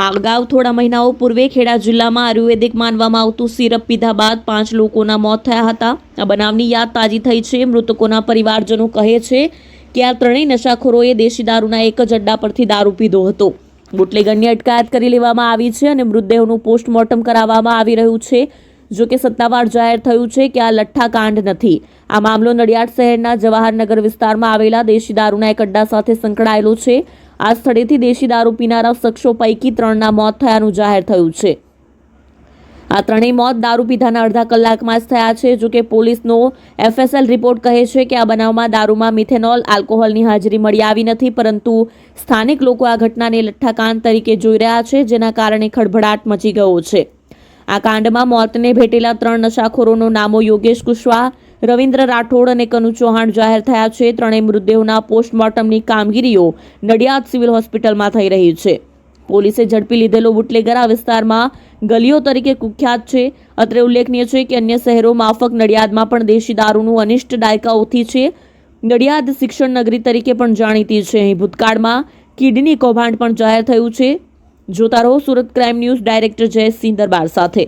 આ અગાઉ થોડા મહિનાઓ પૂર્વે ખેડા જિલ્લામાં આયુર્વેદિક માનવામાં આવતું સિરપ પીધા બાદ પાંચ લોકોના મોત થયા હતા. આ બનાવની યાદ તાજી થઈ છે. મૃતકોના પરિવારજનો કહે છે કે આ ત્રણેય નશાખોરોએ દેશી દારૂના એક જ અડ્ડા પરથી દારૂ પીધો હતો. બુટલેગરની અટકાયત કરી લેવામાં આવી છે અને મૃતદેહોનું પોસ્ટમોર્ટમ કરાવવામાં આવી રહ્યું છે. જો કે સત્તાવાર જાહેર થયું છે કે આ લઠ્ઠા કાંડ નથી. આ મામલો નડિયાદ શહેરના જવાહરનગર વિસ્તારમાં આવેલા દેશી દારૂના એક અડ્ડા સાથે સંકળાયેલો છે. આ સ્થળેથી દેશી દારૂ પીનારા શખ્સો પૈકી ત્રણના મોત થયાનું જાહેર થયું છે. આ ત્રણેય મોત દારૂ પીધાના અડધા કલાકમાં જ થયા છે, જો કે પોલીસનો એફએસએલ રિપોર્ટ કહે છે કે આ બનાવમાં દારૂમાં મિથેનોલ, આલ્કોહોલની હાજરી મળી આવી નથી, પરંતુ સ્થાનિક લોકો આ ઘટનાને લઠ્ઠાકાંડ તરીકે જોઈ રહ્યા છે, જેના કારણે ખળભળાટ મચી ગયો છે. આ કાંડમાં મોતને ભેટેલા ત્રણ નશાખોરોનું નામો યોગેશ કુશવાહ, રવિન્દ્ર રાઠોડ અને કનુ ચૌહાણ જાહેર થયા છે. ત્રણેય મૃતદેહોના પોસ્ટમોર્ટમની કામગીરીઓ નડિયાદ સિવિલ હોસ્પિટલમાં થઈ રહી છે. પોલીસે ઝડપી લીધેલો બુટલેગર વિસ્તારમાં ગલીઓ તરીકે કુખ્યાત છે. અત્રે ઉલ્લેખનીય છે કે અન્ય શહેરો માફક નડિયાદમાં પણ દેશી દારૂનું અનિષ્ટ દાયકાઓથી છે. નડિયાદ શિક્ષણ નગરી તરીકે પણ જાણીતી છે. અહીં ભૂતકાળમાં કિડની કૌભાંડ પણ જાહેર થયું છે. જોતા રહો Surat crime news director Jayeshsinh Darbar સાથે.